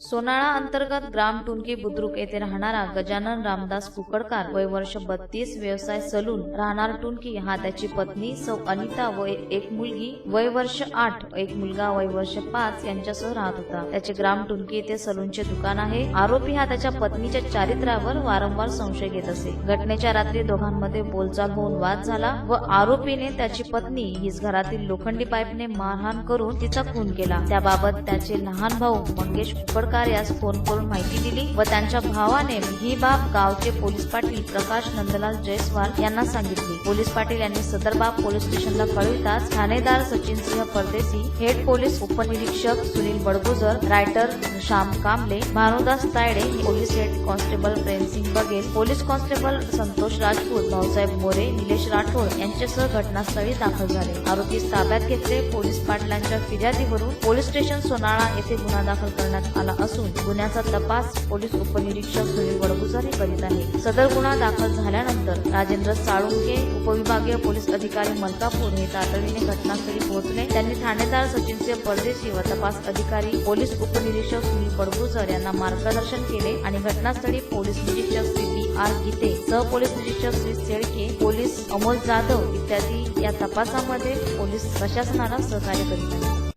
सोनाळा अंतर्गत ग्राम टुनकी बुद्रुक येथे राहणारा गजानन रामदास कुकडकार वय वर्ष बत्तीस व्यवसाय सलून राहणार टुनकी. हा त्याची पत्नी सौ अनिता व एक मुलगी. वय वर्ष आठ एक मुलगा वय वर्ष पाच यांच्यासह राहत होता. त्याचे ग्राम टुनकी येथे सलूनचे दुकान आहे. आरोपी हा त्याच्या पत्नीच्या चारित्र्यावर वारंवार संशय घेत असे. घटनेच्या रात्री दोघांमध्ये बोलचाल होऊन वाद झाला व आरोपीने त्याची पत्नी हीच घरातील लोखंडी पाईपने मारहाण करून तिचा खून केला. त्याबाबत त्याचे लहान भाऊ मंगेश कुकड यास फोन करून माहिती दिली व त्यांच्या भावाने ही बाब गावचे पोलीस पाटील प्रकाश नंदलाल जयस्वाल यांना सांगितली. पोलीस पाटील यांनी सदर बाब पोलीस स्टेशनला कळविताच ठाणेदार सचिन सिंह परदेसी हेड पोलीस उपनिरीक्षक Sunil Badgujar writer Shyam Kamble Bhanudas Tayde police head constable Premsingh Baghel police constable Santosh Rajput Bhausaheb More Nilesh Rathod यांच्यासह घटनास्थळी दाखल झाले. आरोपीस ताब्यात घेतले पोलीस पाटलांच्या फिर्यादीवरून पोलीस स्टेशन सोनाळा येथे गुन्हा दाखल करण्यात आला. असून गुन्ह्याचा तपास पोलीस उपनिरीक्षक सुनील वडगुजर हे करीत आहे. सदर गुन्हा दाखल झाल्यानंतर राजेंद्र साळुंके उपविभागीय पोलीस अधिकारी मलकापूर हे तातडीने घटनास्थळी पोहोचले. त्यांनी ठाणेदार सचिनचे परदेशी व तपास अधिकारी पोलीस उपनिरीक्षक सुनील वडगुजर यांना मार्गदर्शन केले आणि घटनास्थळी पोलीस निरीक्षक श्री बी आर गीते सहपोलीस निरीक्षक श्री शेळके पोलीस अमोल जाधव इत्यादी या तपासामध्ये पोलीस प्रशासनाला सहकार्य करीत आहेत.